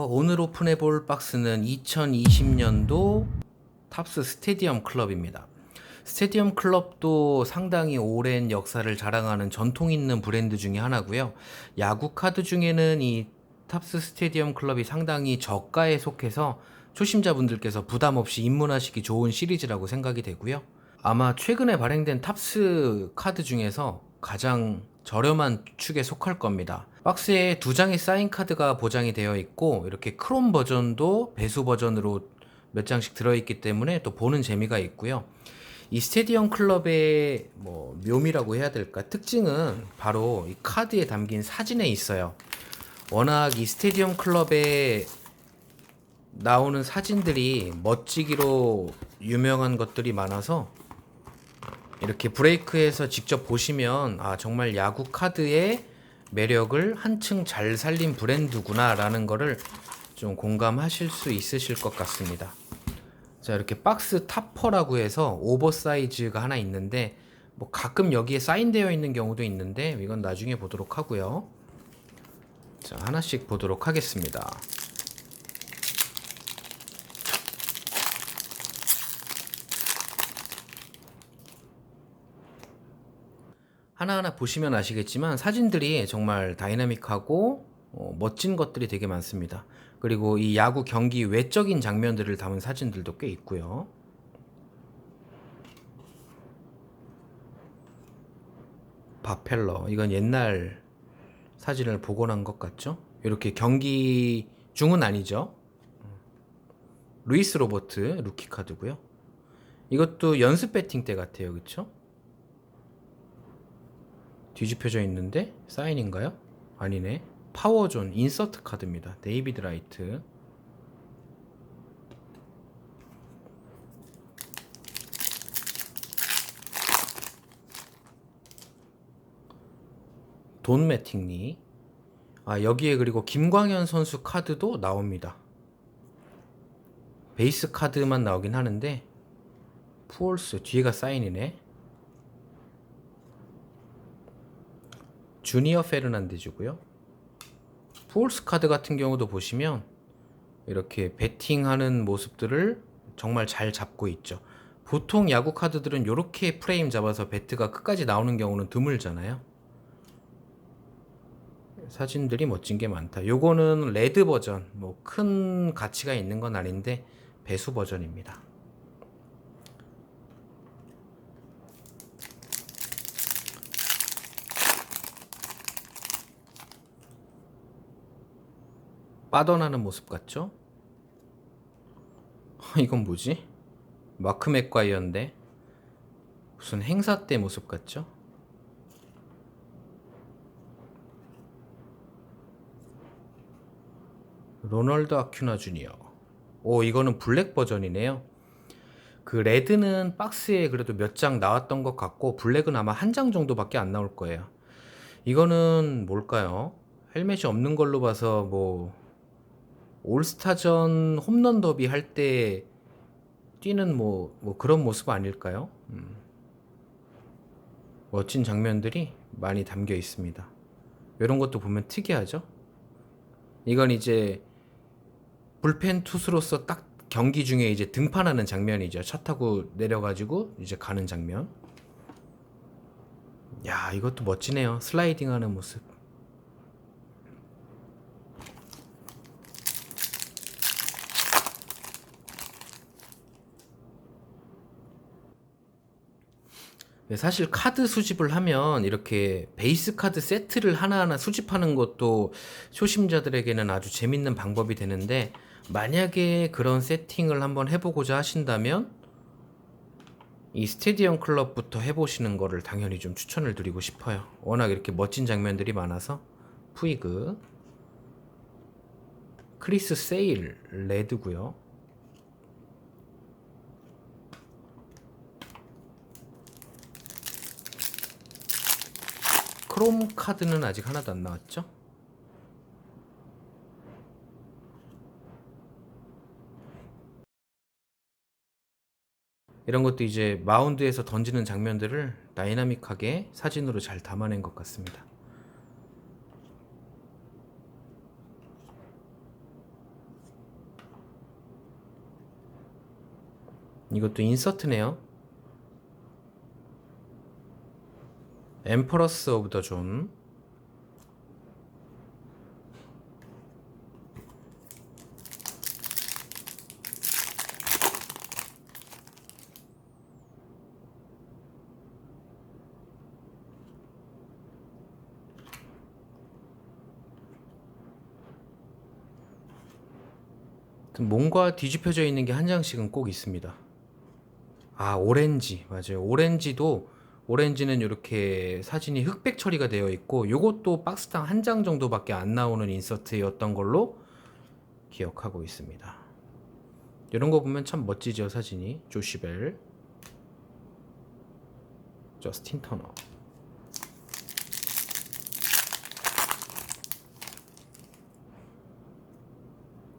오늘 오픈해 볼 박스는 2020년도 탑스 스테디엄 클럽입니다. 스테디엄 클럽도 상당히 오랜 역사를 자랑하는 전통 있는 브랜드 중에 하나고요. 야구 카드 중에는 이 탑스 스테디엄 클럽이 상당히 저가에 속해서 초심자분들께서 부담 없이 입문하시기 좋은 시리즈라고 생각이 되고요. 아마 최근에 발행된 탑스 카드 중에서 가장 저렴한 축에 속할 겁니다. 박스에 두 장의 사인 카드가 보장이 되어 있고 이렇게 크롬 버전도 배수 버전으로 몇 장씩 들어있기 때문에 또 보는 재미가 있고요. 이 스테디엄 클럽의 뭐 묘미라고 해야 될까 특징은 바로 이 카드에 담긴 사진에 있어요. 워낙 이 스테디엄 클럽에 나오는 사진들이 멋지기로 유명한 것들이 많아서 이렇게 브레이크에서 직접 보시면 아 정말 야구 카드의 매력을 한층 잘 살린 브랜드구나라는 거를 좀 공감하실 수 있으실 것 같습니다. 자 이렇게 박스 타퍼라고 해서 오버사이즈가 하나 있는데 뭐 가끔 여기에 사인되어 있는 경우도 있는데 이건 나중에 보도록 하고요. 자 하나씩 보도록 하겠습니다. 하나하나 보시면 아시겠지만 사진들이 정말 다이나믹하고 어, 멋진 것들이 되게 많습니다. 그리고 이 야구 경기 외적인 장면들을 담은 사진들도 꽤 있고요. 바펠러 이건 옛날 사진을 복원한 것 같죠? 이렇게 경기 중은 아니죠. 루이스 로버트 루키 카드고요. 이것도 연습 배팅 때 같아요, 그렇죠? 뒤집혀져 있는데 사인인가요? 아니네. 파워존 인서트 카드입니다. 데이비드 라이트. 돈 매팅리. 아, 여기에 그리고 김광현 선수 카드도 나옵니다. 베이스 카드만 나오긴 하는데 푸올스 뒤에가 사인이네. 주니어 페르난데즈고요. 푸올스 카드 같은 경우도 보시면 이렇게 배팅하는 모습들을 정말 잘 잡고 있죠. 보통 야구 카드들은 이렇게 프레임 잡아서 배트가 끝까지 나오는 경우는 드물잖아요. 사진들이 멋진 게 많다. 요거는 레드 버전, 뭐 큰 가치가 있는 건 아닌데 배수 버전입니다. 빠져나는 모습 같죠? 이건 뭐지? 마크 맥과이어인데 무슨 행사 때 모습 같죠? 로널드 아큐나 주니어. 오, 이거는 블랙 버전이네요. 그 레드는 박스에 그래도 몇 장 나왔던 것 같고 블랙은 아마 한 장 정도밖에 안 나올 거예요. 이거는 뭘까요? 헬멧이 없는 걸로 봐서 뭐 올스타전 홈런 더비 할 때 뛰는 뭐, 뭐 그런 모습 아닐까요? 음. 멋진 장면들이 많이 담겨 있습니다. 이런 것도 보면 특이하죠? 이건 이제 불펜 투수로서 딱 경기 중에 이제 등판하는 장면이죠. 차 타고 내려가지고 이제 가는 장면. 야, 이것도 멋지네요. 슬라이딩 하는 모습. 사실 카드 수집을 하면 이렇게 베이스 카드 세트를 하나하나 수집하는 것도 초심자들에게는 아주 재밌는 방법이 되는데 만약에 그런 세팅을 한번 해보고자 하신다면 이 스테디엄 클럽부터 해보시는 거를 당연히 좀 추천을 드리고 싶어요. 워낙 이렇게 멋진 장면들이 많아서 푸이그 크리스 세일 레드고요. 크롬 카드는 아직 하나도 안 나왔죠? 이런 것도 이제 마운드에서 던지는 장면들을 다이나믹하게 사진으로 잘 담아낸 것 같습니다. 이것도 인서트네요. 엠퍼러스 오브 더 존. 뭔가 뒤집혀져 있는 게 한 장씩은 꼭 있습니다. 아, 오렌지. 맞아요. 오렌지도 오렌지는 이렇게 사진이 흑백 처리가 되어 있고 요것도 박스당 한 장 정도밖에 안 나오는 인서트였던 걸로 기억하고 있습니다. 이런 거 보면 참 멋지죠, 사진이. 조시벨. 저스틴 터너.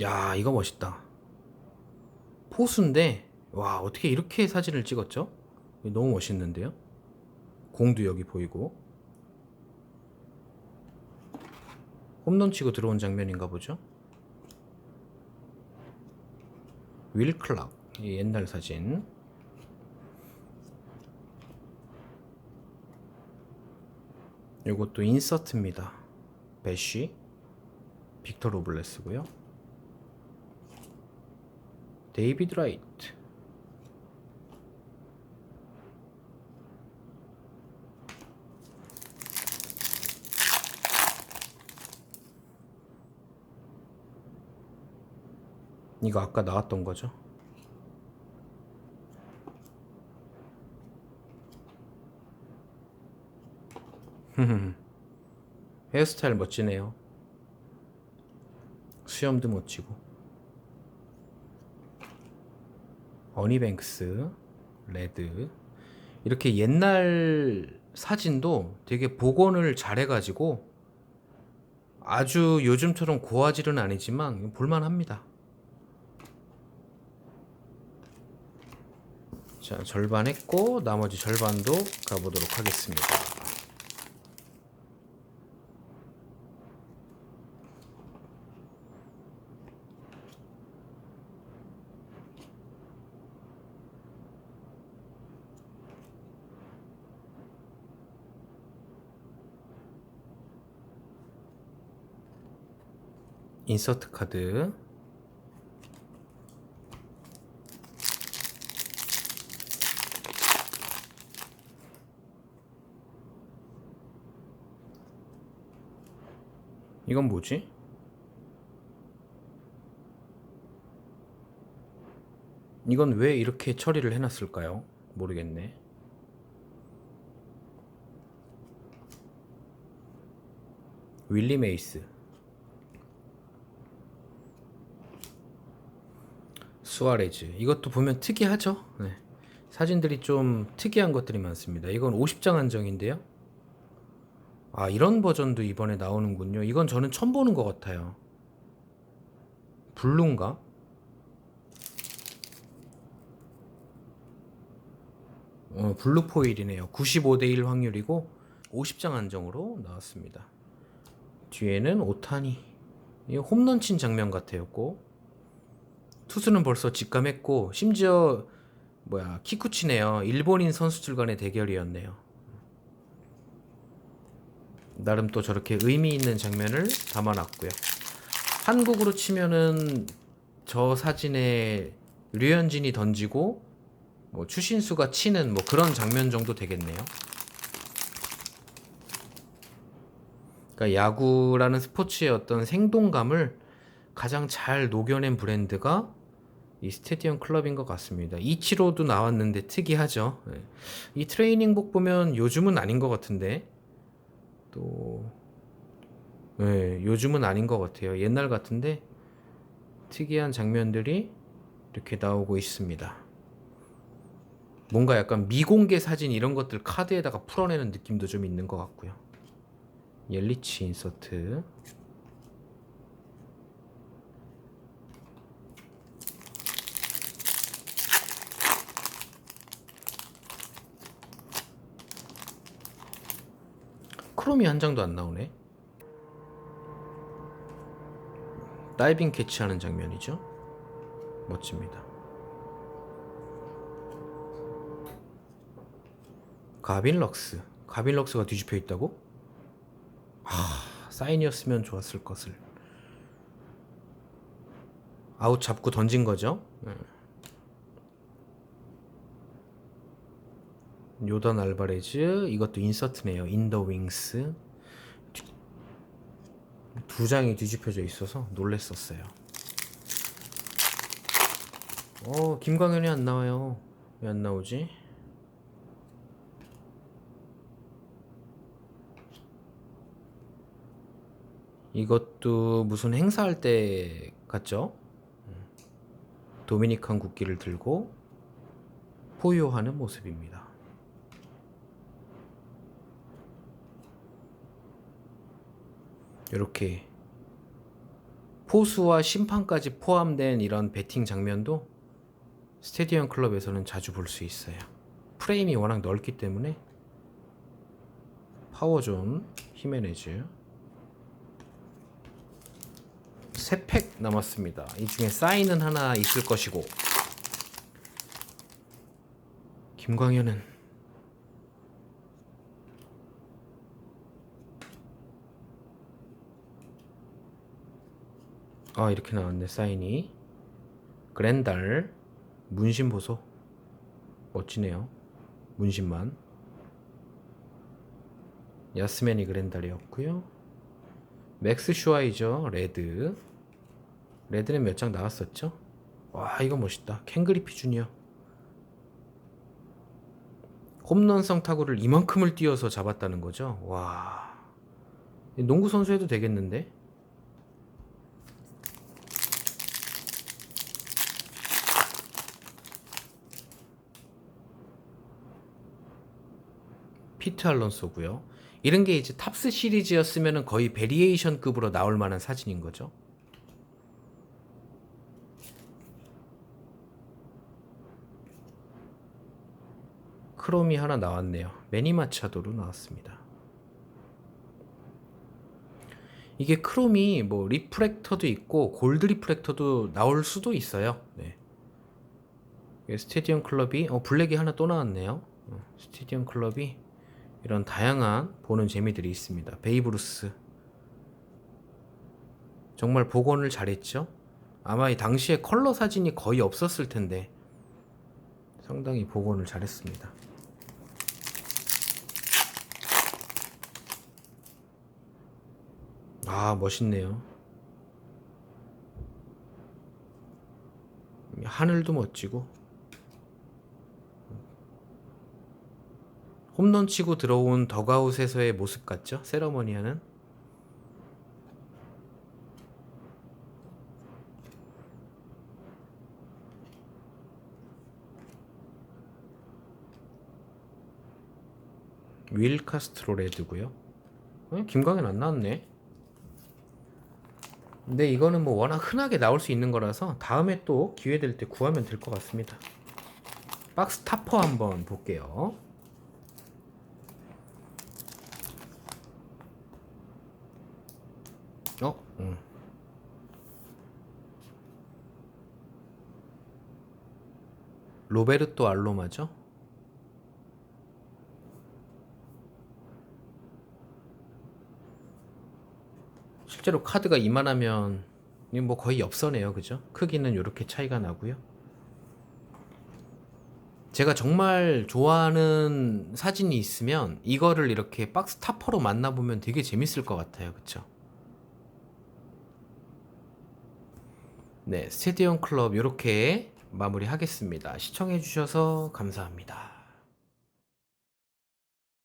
야, 이거 멋있다. 포수인데, 와, 어떻게 이렇게 사진을 찍었죠? 너무 멋있는데요? 공도 여기 보이고. 홈런 치고 들어온 장면인가 보죠? 윌 클락. 이 옛날 사진. 이것도 인서트입니다. 배쉬. 빅터 로블레스고요. 데이비드 라이트. 이거 아까 나왔던 거죠? 헤어스타일 멋지네요. 수염도 멋지고. 어니뱅크스, 레드. 이렇게 옛날 사진도 되게 복원을 잘해가지고 아주 요즘처럼 고화질은 아니지만 볼만합니다. 자, 절반 했고 나머지 절반도 가보도록 하겠습니다. 인서트 카드 이건 뭐지? 이건 왜 이렇게 처리를 해놨을까요? 모르겠네. 윌리 메이스. 수아레즈. 이것도 보면 특이하죠? 네. 사진들이 좀 특이한 것들이 많습니다. 이건 50장 한정인데요. 아, 이런 버전도 이번에 나오는군요. 이건 저는 처음 보는 것 같아요. 블루인가? 어, 블루 포일이네요. 95대 1 확률이고 50장 한정으로 나왔습니다. 뒤에는 오타니. 이 홈런 친 장면. 꼭. 투수는 벌써 직감했고 심지어 뭐야 키쿠치네요. 일본인 선수들 간의 대결이었네요. 나름 또 저렇게 의미 있는 장면을 담아놨고요. 한국으로 치면은 저 사진에 류현진이 던지고 뭐 추신수가 치는 뭐 그런 장면 정도 되겠네요. 그러니까 야구라는 스포츠의 어떤 생동감을 가장 잘 녹여낸 브랜드가 이 스테디엄 클럽인 것 같습니다. 이치로도 나왔는데 특이하죠. 네. 이 트레이닝복 보면 요즘은 아닌 것 같은데 또 네, 요즘은 아닌 것 같아요. 옛날 같은데 특이한 장면들이 이렇게 나오고 있습니다. 뭔가 약간 미공개 사진 이런 것들 카드에다가 풀어내는 느낌도 좀 있는 것 같고요. 옐리치 인서트. 크롬이 한 장도 안 나오네. 다이빙 캐치하는 장면이죠. 멋집니다. 가빈럭스. 가빈럭스가 뒤집혀 있다고? 아, 사인이었으면 좋았을 것을. 아웃 잡고 던진 거죠. 응. 요단 알바레즈 이것도 인서트네요. 인더 윙스 두 장이 뒤집혀져 있어서 놀랬었어요. 어 김광현이 안 나와요. 왜 안 나오지? 이것도 무슨 행사할 때 같죠? 음. 도미니칸 국기를 들고 포효하는 모습입니다. 이렇게 포수와 심판까지 포함된 이런 배팅 장면도 스테디언 클럽에서는 자주 볼 수 있어요. 프레임이 워낙 넓기 때문에 파워존 히메네즈 세 팩 남았습니다. 이 중에 사인은 하나 있을 것이고 김광현은 아 이렇게 나왔네. 사인이. 그랜달 문신 보소. 멋지네요. 문신만. 야스맨이 그랜달이었고요. 맥스 슈와이저 레드. 레드는 몇 장 나왔었죠? 와 이거 멋있다. 캥그리피 주니어. 홈런성 타구를 이만큼을 띄어서 잡았다는 거죠? 와. 농구 선수 해도 되겠는데 피트 알론소고요. 이런 게 이제 탑스 시리즈였으면 거의 베리에이션급으로 나올 만한 사진인 거죠. 크롬이 하나 나왔네요. 매니마차도로 나왔습니다. 이게 크롬이 뭐 리프렉터도 있고 골드 리프렉터도 나올 수도 있어요. 네. 이게 스테디엄 클럽이 어 블랙이 하나 또 나왔네요. 어, 스테디엄 클럽이 이런 다양한 보는 재미들이 있습니다. 베이브루스 정말 복원을 잘했죠. 아마 이 당시에 컬러 사진이 거의 없었을 텐데 상당히 복원을 잘했습니다. 아 멋있네요. 하늘도 멋지고 홈런 치고 들어온 덕아웃에서의 모습 같죠? 세러머니하는 윌 카스트로 레드고요. 어, 김광현 안 나왔네. 근데 이거는 뭐 워낙 흔하게 나올 수 있는 거라서 다음에 또 기회 될 때 구하면 될 것 같습니다. 박스 타퍼 한번 볼게요. 어? 응. 로베르토 알로마죠? 실제로 카드가 이만하면 이뭐 거의 엽서네요, 그죠? 크기는 이렇게 차이가 나고요. 제가 정말 좋아하는 사진이 있으면 이거를 이렇게 박스 타퍼로 만나보면 되게 재밌을 것 같아요, 그쵸? 네, 스테디언 클럽 이렇게 마무리하겠습니다. 시청해 주셔서 감사합니다.